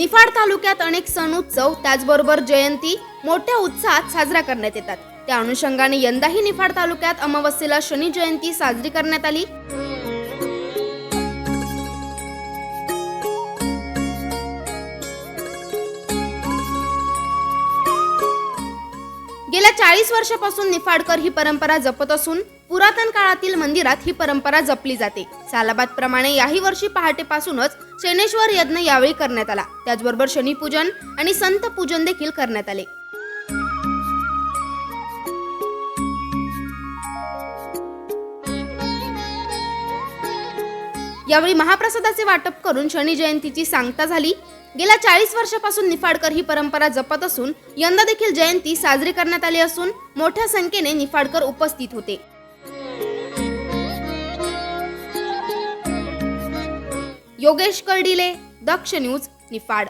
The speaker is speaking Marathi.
निफाड तालुक्यात अनेक सण उत्सव त्याचबरोबर जयंती मोठ्या उत्साहात साजरा करण्यात येतात. त्या अनुषंगाने यंदाही निफाड तालुक्यात अमावस्येला शनी जयंती साजरी करण्यात आली. गेल्या चाळीस वर्षापासून निफाडकर ही परंपरा जपत असून पुरातन काळातील मंदिरात ही परंपरा जपली जाते. सालाबाद प्रमाणे याही वर्षी पहाटेपासूनच शनेश्वर यज्ञ यावेळी करण्यात आला. त्याचबरोबर शनीपूजन आणि संत पूजन देखील करण्यात आले. यावेळी महाप्रसादाचे वाटप करून शनी जयंतीची सांगता झाली. गेल्या चाळीस वर्षापासून निफाडकर ही परंपरा जपत असून यंदा देखील जयंती साजरी करण्यात आली असून मोठ्या संख्येने निफाडकर उपस्थित होते. योगेश कर्डिले दक्ष न्यूज निफाड.